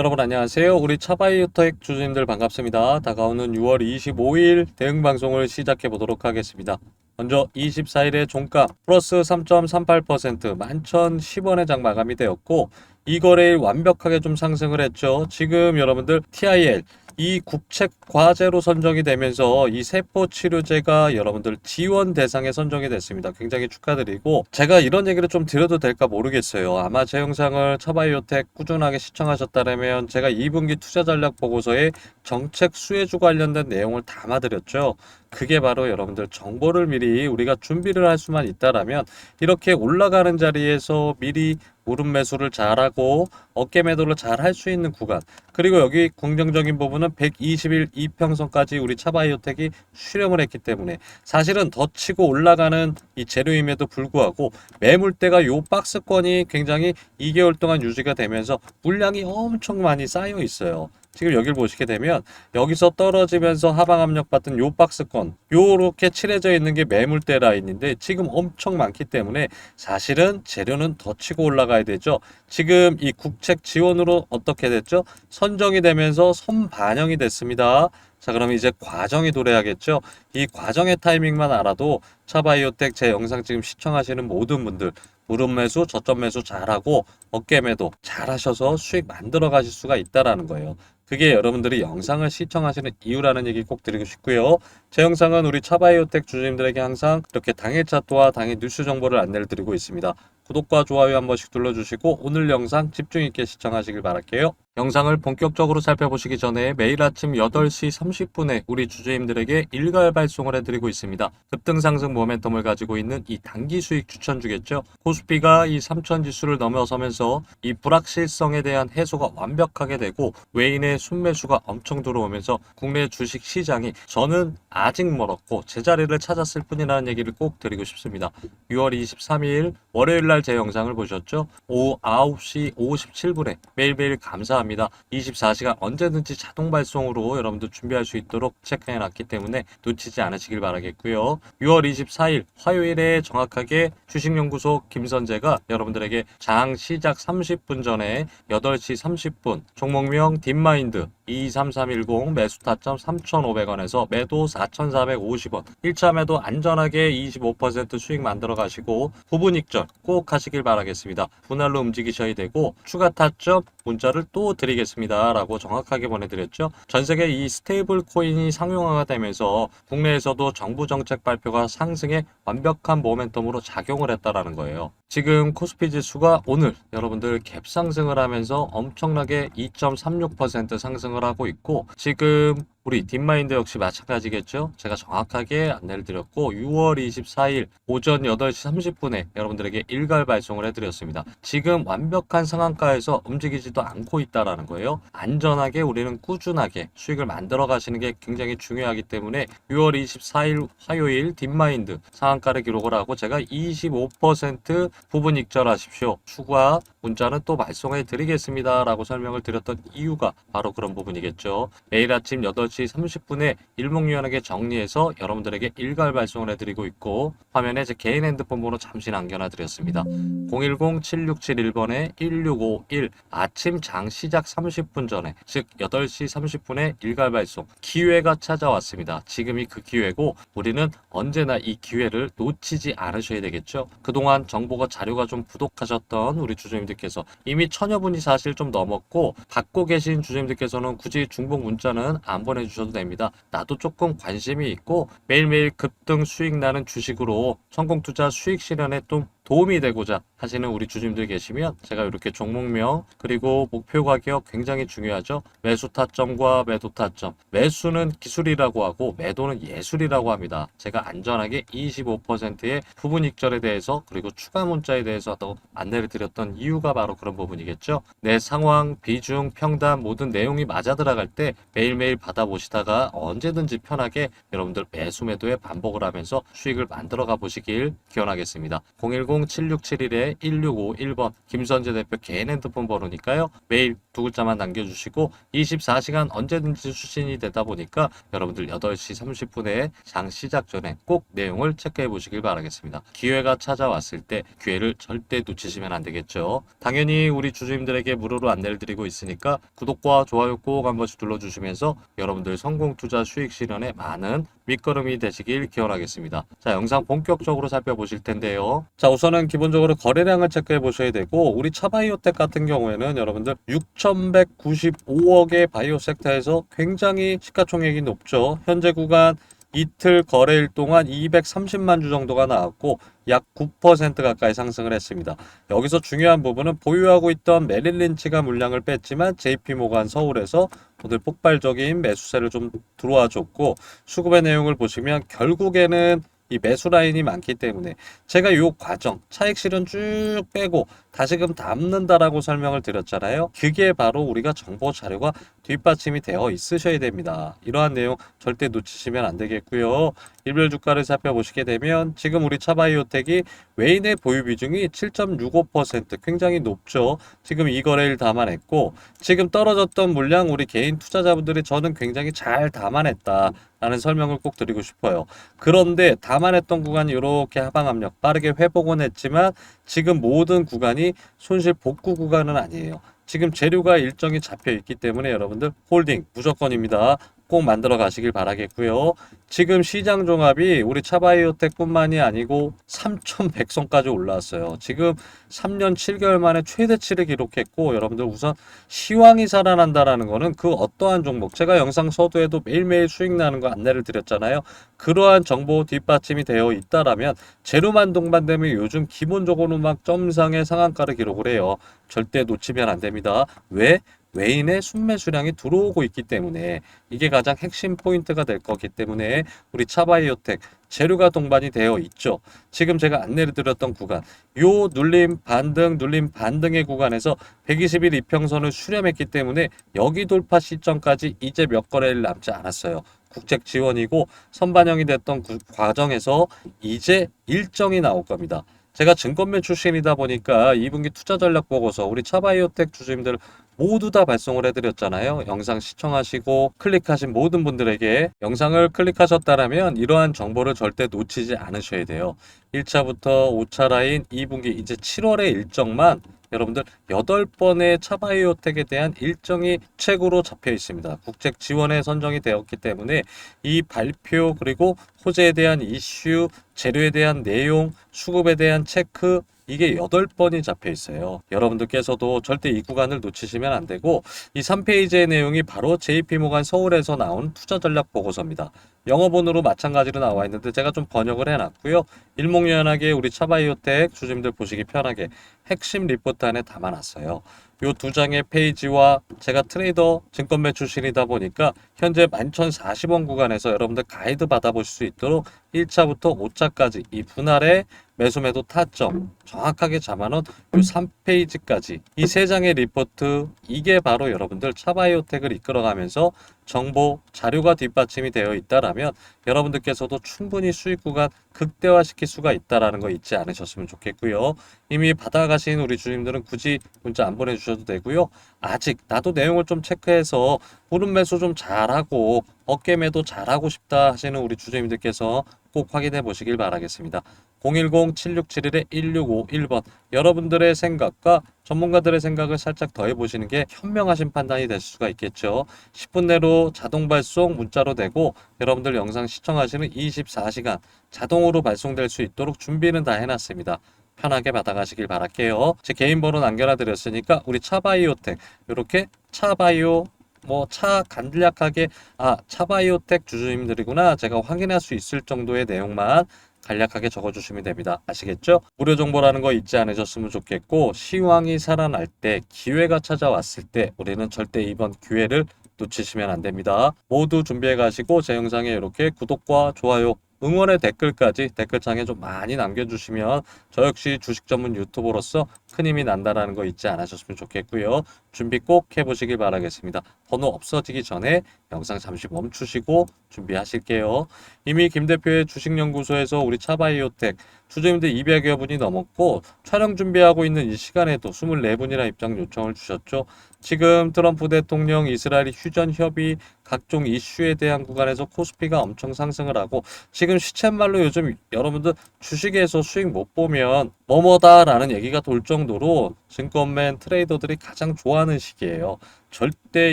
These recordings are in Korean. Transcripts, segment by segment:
여러분 안녕하세요. 우리 차바이오텍 주주님들 반갑습니다. 다가오는 6월 25일 대응 방송을 시작해 보도록 하겠습니다. 먼저 24일에 종가 플러스 3.38% 11,010원의 장 마감이 되었고 이 거래일 완벽하게 좀 상승을 했죠. 지금 여러분들 TIL 이 국책 과제로 선정이 되면서 이 세포 치료제가 여러분들 지원 대상에 선정이 됐습니다. 굉장히 축하드리고 제가 이런 얘기를 좀 드려도 될까 모르겠어요. 아마 제 영상을 차바이오텍 꾸준하게 시청하셨다면 제가 2분기 투자 전략 보고서에 정책 수혜주 관련된 내용을 담아드렸죠. 그게 바로 여러분들 정보를 미리 우리가 준비를 할 수만 있다라면 이렇게 올라가는 자리에서 미리 무릎 매수를 잘하고 어깨 매도를 잘 할 수 있는 구간 그리고 여기 긍정적인 부분은 120일 이평선까지 우리 차바이오텍이 수렴을 했기 때문에 사실은 더 치고 올라가는 이 재료임에도 불구하고 매물대가 요 박스권이 굉장히 2개월 동안 유지가 되면서 물량이 엄청 많이 쌓여 있어요. 지금 여기를 보시게 되면 여기서 떨어지면서 하방 압력 받던 요 박스권 요렇게 칠해져 있는 게 매물대 라인인데 지금 엄청 많기 때문에 사실은 재료는 더 치고 올라가야 되죠. 지금 이 국책 지원으로 어떻게 됐죠? 선정이 되면서 선반영이 됐습니다. 자, 그럼 이제 과정이 도래하겠죠. 이 과정의 타이밍만 알아도 차바이오텍 제 영상 지금 시청하시는 모든 분들 무릎 매수, 저점 매수 잘하고 어깨 매도 잘하셔서 수익 만들어 가실 수가 있다라는 거예요. 그게 여러분들이 영상을 시청하시는 이유라는 얘기 꼭 드리고 싶고요. 제 영상은 우리 차바이오텍 주주님들에게 항상 이렇게 당일 차트와 당일 뉴스 정보를 안내를 드리고 있습니다. 구독과 좋아요 한 번씩 눌러주시고 오늘 영상 집중 있게 시청하시길 바랄게요. 영상을 본격적으로 살펴보시기 전에 매일 아침 8시 30분에 우리 주주님들에게 일괄 발송을 해드리고 있습니다. 급등 상승 모멘텀을 가지고 있는 이 단기 수익 추천주겠죠. 코스피가 이3000 지수를 넘어서면서 이 불확실성에 대한 해소가 완벽하게 되고 외인의 순매수가 엄청 들어오면서 국내 주식 시장이 저는 아직 멀었고 제자리를 찾았을 뿐이라는 얘기를 꼭 드리고 싶습니다. 6월 23일 월요일 날 제 영상을 보셨죠? 오후 9시 57분에 매일매일 감사 합니다. 24시간 언제든지 자동 발송으로 여러분들 준비할 수 있도록 체크해 놨기 때문에 놓치지 않으시길 바라겠고요. 6월 24일 화요일에 정확하게 주식연구소 김선재가 여러분들에게 장 시작 30분 전에 8시 30분 종목명 딥마인드 23310 매수 타점 3,500원에서 매도 4,450원 1차 매도 안전하게 25% 수익 만들어 가시고 부분 익절 꼭 하시길 바라겠습니다. 분할로 움직이셔야 되고 추가 타점 문자를 또 드리겠습니다. 라고 정확하게 보내드렸죠. 전 세계 이 스테이블 코인이 상용화가 되면서 국내에서도 정부 정책 발표가 상승에 완벽한 모멘텀으로 작용을 했다라는 거예요. 지금 코스피 지수가 오늘 여러분들 갭 상승을 하면서 엄청나게 2.36% 상승을 하고 있고 지금 우리 딥마인드 역시 마찬가지겠죠. 제가 정확하게 안내를 드렸고 6월 24일 오전 8시 30분에 여러분들에게 일괄 발송을 해드렸습니다. 지금 완벽한 상한가에서 움직이지도 않고 있다라는 거예요. 안전하게 우리는 꾸준하게 수익을 만들어 가시는 게 굉장히 중요하기 때문에 6월 24일 화요일 딥마인드 상한가를 기록을 하고 제가 25% 부분 익절하십시오. 추가 문자는 또 발송해 드리겠습니다. 라고 설명을 드렸던 이유가 바로 그런 부분이겠죠. 매일 아침 8시 30분에 일목요연하게 정리해서 여러분들에게 일괄 발송을 해드리고 있고 화면에 제 개인 핸드폰 번호 잠시 남겨놔 드렸습니다. 010-7671번에 1651 아침 장 시작 30분 전에 즉 8시 30분에 일괄 발송 기회가 찾아왔습니다. 지금이 그 기회고 우리는 언제나 이 기회를 놓치지 않으셔야 되겠죠. 그동안 정보가 자료가 좀 부족하셨던 우리 주주님들께서 이미 천여 분이 사실 좀 넘었고 받고 계신 주주님들께서는 굳이 중복 문자는 안 보내 주셔도 됩니다. 나도 조금 관심이 있고 매일매일 급등 수익 나는 주식으로 성공 투자 수익 실현에 좀 도움이 되고자 하시는 우리 주주님들 계시면 제가 이렇게 종목명 그리고 목표 가격 굉장히 중요하죠. 매수 타점과 매도 타점. 매수는 기술이라고 하고 매도는 예술이라고 합니다. 제가 안전하게 25%의 부분 익절에 대해서 그리고 추가 문자에 대해서 또 안내를 드렸던 이유가 바로 그런 부분이겠죠. 내 상황, 비중, 평단 모든 내용이 맞아 들어갈 때 매일매일 받아보시다가 언제든지 편하게 여러분들 매수 매도에 반복을 하면서 수익을 만들어 가 보시길 기원하겠습니다. 010 010-7671-1651번 김선재 대표 개인 핸드폰 번호니까요. 매일 두 글자만 남겨주시고 24시간 언제든지 수신이 되다 보니까 여러분들 8시 30분에 장 시작 전에 꼭 내용을 체크해 보시길 바라겠습니다. 기회가 찾아왔을 때 기회를 절대 놓치시면 안 되겠죠. 당연히 우리 주주님들에게 무료로 안내를 드리고 있으니까 구독과 좋아요 꼭 한 번씩 눌러주시면서 여러분들 성공 투자 수익 실현에 많은 밑거름이 되시길 기원하겠습니다. 자, 영상 본격적으로 살펴보실 텐데요. 자, 우선은 기본적으로 거래량을 체크해 보셔야 되고, 우리 차바이오텍 같은 경우에는 여러분들 6,195억의 바이오 섹터에서 굉장히 시가총액이 높죠. 현재 구간 이틀 거래일 동안 230만 주 정도가 나왔고 약 9% 가까이 상승을 했습니다. 여기서 중요한 부분은 보유하고 있던 메릴 린치가 물량을 뺐지만 JP 모간 서울에서 오늘 폭발적인 매수세를 좀 들어와 줬고 수급의 내용을 보시면 결국에는 이 매수 라인이 많기 때문에 제가 요 과정 차익 실현 쭉 빼고 다시금 담는다라고 설명을 드렸잖아요. 그게 바로 우리가 정보 자료가 뒷받침이 되어 있으셔야 됩니다. 이러한 내용 절대 놓치시면 안 되겠고요. 일별 주가를 살펴보시게 되면 지금 우리 차바이오텍이 외인의 보유 비중이 7.65% 굉장히 높죠. 지금 이 거래일 담아냈고 지금 떨어졌던 물량 우리 개인 투자자분들이 저는 굉장히 잘 담아냈다. 라는 설명을 꼭 드리고 싶어요. 그런데 담아냈던 구간이 이렇게 하방 압력 빠르게 회복은 했지만 지금 모든 구간이 손실 복구 구간은 아니에요. 지금 재료가 일정이 잡혀 있기 때문에 여러분들 홀딩 무조건입니다. 꼭 만들어 가시길 바라겠고요. 지금 시장 종합이 우리 차바이오텍뿐만이 아니고 3,100선까지 올라왔어요. 지금 3년 7개월 만에 최대치를 기록했고 여러분들 우선 시황이 살아난다라는 거는 그 어떠한 종목 제가 영상 서두에도 매일매일 수익 나는 거 안내를 드렸잖아요. 그러한 정보 뒷받침이 되어 있다라면 재료만 동반되면 요즘 기본적으로 막 점상의 상한가를 기록을 해요. 절대 놓치면 안 됩니다. 왜? 외인의 순매수량이 들어오고 있기 때문에 이게 가장 핵심 포인트가 될 거기 때문에 우리 차바이오텍 재료가 동반이 되어 있죠. 지금 제가 안내를 드렸던 구간, 요 눌림 반등, 눌림 반등의 구간에서 120일 이평선을 수렴했기 때문에 여기 돌파 시점까지 이제 몇 거래일 남지 않았어요. 국책 지원이고 선반영이 됐던 구- 과정에서 이제 일정이 나올 겁니다. 제가 증권맨 출신이다 보니까 2분기 투자 전략 보고서 우리 차바이오텍 주주님들 모두 다 발송을 해드렸잖아요. 영상 시청하시고 클릭하신 모든 분들에게 영상을 클릭하셨다라면 이러한 정보를 절대 놓치지 않으셔야 돼요. 1차부터 5차 라인 2분기 이제 7월의 일정만 여러분들 8번의 차바이오텍에 대한 일정이 책으로 잡혀 있습니다. 국책 지원에 선정이 되었기 때문에 이 발표 그리고 호재에 대한 이슈, 재료에 대한 내용, 수급에 대한 체크 이게 8번이 잡혀 있어요. 여러분들께서도 절대 이 구간을 놓치시면 안 되고 이 3페이지의 내용이 바로 JP모간 서울에서 나온 투자 전략 보고서입니다. 영어본으로 마찬가지로 나와 있는데 제가 좀 번역을 해놨고요. 일목요연하게 우리 차바이오텍 주주님들 보시기 편하게 핵심 리포트 안에 담아놨어요. 요두 장의 페이지와 제가 트레이더 증권매 출신이다 보니까 현재 11,040원 구간에서 여러분들 가이드 받아보실 수 있도록 1차부터 5차까지 이 분할의 매수매도 타점 정확하게 잡아놓은 요 3페이지까지 이 세 장의 리포트 이게 바로 여러분들 차바이오텍을 이끌어가면서 정보 자료가 뒷받침이 되어 있다라면 여러분들께서도 충분히 수익 구간 극대화시킬 수가 있다라는 거 잊지 않으셨으면 좋겠고요. 이미 받아가신 우리 주님들은 굳이 문자 안 보내주셔도 되고요. 아직 나도 내용을 좀 체크해서 보름 매수 좀 잘하고 어깨 매도 잘하고 싶다 하시는 우리 주주님들께서 꼭 확인해 보시길 바라겠습니다. 010-7671-1651번 여러분들의 생각과 전문가들의 생각을 살짝 더해 보시는 게 현명하신 판단이 될 수가 있겠죠. 10분 내로 자동 발송 문자로 되고 여러분들 영상 시청하시는 24시간 자동으로 발송될 수 있도록 준비는 다 해놨습니다. 편하게 받아가시길 바랄게요. 제 개인 번호 남겨놔 드렸으니까 우리 차바이오텍 이렇게 차바이오 뭐차 간략하게 아 차바이오텍 주주님들이구나 제가 확인할 수 있을 정도의 내용만 간략하게 적어주시면 됩니다. 아시겠죠? 무료 정보라는 거 잊지 않으셨으면 좋겠고 시황이 살아날 때 기회가 찾아왔을 때 우리는 절대 이번 기회를 놓치시면 안 됩니다. 모두 준비해 가시고 제 영상에 이렇게 구독과 좋아요 응원의 댓글까지 댓글창에 좀 많이 남겨주시면 저 역시 주식 전문 유튜버로서 큰 힘이 난다라는 거 잊지 않으셨으면 좋겠고요. 준비 꼭 해보시길 바라겠습니다. 번호 없어지기 전에 영상 잠시 멈추시고 준비하실게요. 이미 김 대표의 주식연구소에서 우리 차바이오텍 주주님들 200여 분이 넘었고 촬영 준비하고 있는 이 시간에도 24분이나 입장 요청을 주셨죠. 지금 트럼프 대통령 이스라엘 휴전 협의 각종 이슈에 대한 구간에서 코스피가 엄청 상승을 하고 지금 시쳇말로 요즘 여러분들 주식에서 수익 못 보면 뭐뭐다라는 얘기가 돌 정도로 증권맨 트레이더들이 가장 좋아하는 시기예요. 절대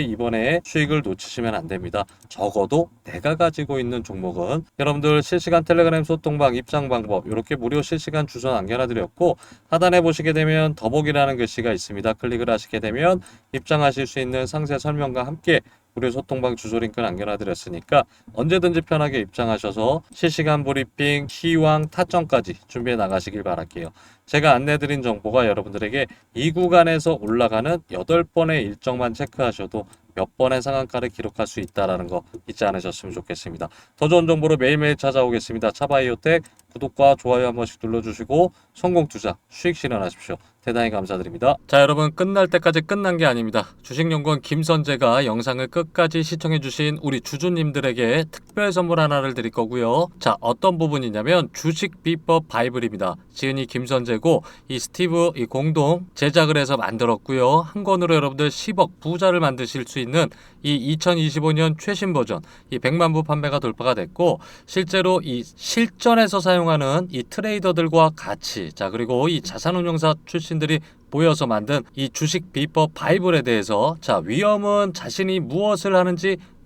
이번에 수익을 놓치시면 안 됩니다. 적어도 내가 가지고 있는 종목은 여러분들 실시간 텔레그램 소통방 입장 방법 이렇게 무료 실시간 주소 남겨놔 드렸고 하단에 보시게 되면 더보기라는 글씨가 있습니다. 클릭을 하시게 되면 입장하실 수 있는 상세 설명과 함께 무료 소통방 주소 링크 남겨놔드렸으니까 언제든지 편하게 입장하셔서 실시간 브리핑, 시황, 타점까지 준비해 나가시길 바랄게요. 제가 안내드린 정보가 여러분들에게 이 구간에서 올라가는 8번의 일정만 체크하셔도 몇 번의 상한가를 기록할 수 있다라는 거 잊지 않으셨으면 좋겠습니다. 더 좋은 정보로 매일매일 찾아오겠습니다. 차바이오텍 구독과 좋아요 한 번씩 눌러주시고 성공 투자 수익 실현하십시오. 대단히 감사드립니다. 자 여러분 끝날 때까지 끝난 게 아닙니다. 주식연구원 김선재가 영상을 끝까지 시청해주신 우리 주주님들에게 특별 선물 하나를 드릴 거고요. 자 어떤 부분이냐면 주식 비법 바이블입니다. 지은이 김선재고 이 스티브 이 공동 제작을 해서 만들었고요. 한 권으로 여러분들 10억 부자를 만드실 수 있는 이 2025년 최신 버전 이 100만 부 판매가 돌파가 됐고 실제로 이 실전에서 사용하는 이 트레이더들과 같이 자 그리고 이 자산운용사 출신들이 모여서 만든 이 주식 비법 바이블에 대해서 자 위험은 자신이 무엇을 하는지